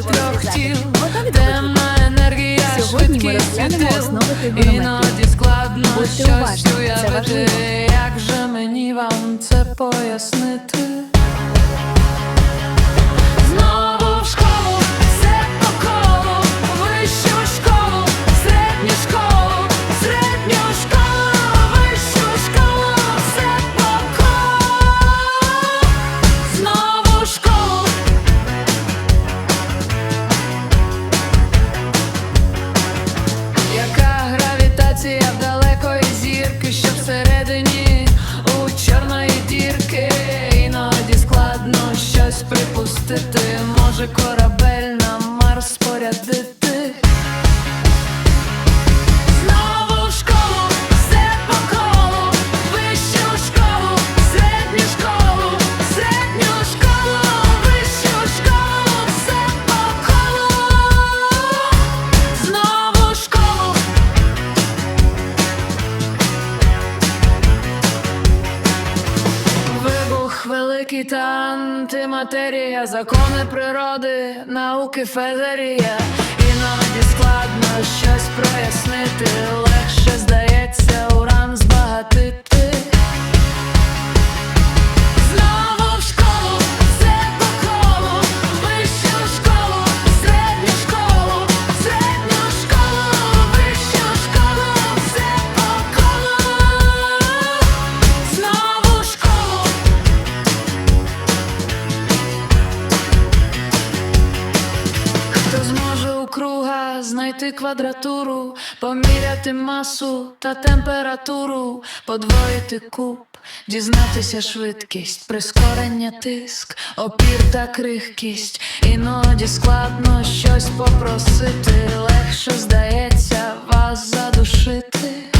трьох тіл, темна енергія, розглянемо світил. Іноді складно щось уявити, як же мені вам це пояснити? Далекої зірки, що всередині у чорної дірки, іноді складно щось припустити, може корабель на Марс спорядити. Великий антиматерія, закони природи, науки федерія, Іноді складно щось прояснити, легше здається знайти квадратуру, поміряти масу та температуру, подвоїти куб, дізнатися швидкість, прискорення тиск, опір та крихкість, іноді складно щось попросити, легше здається вас задушити.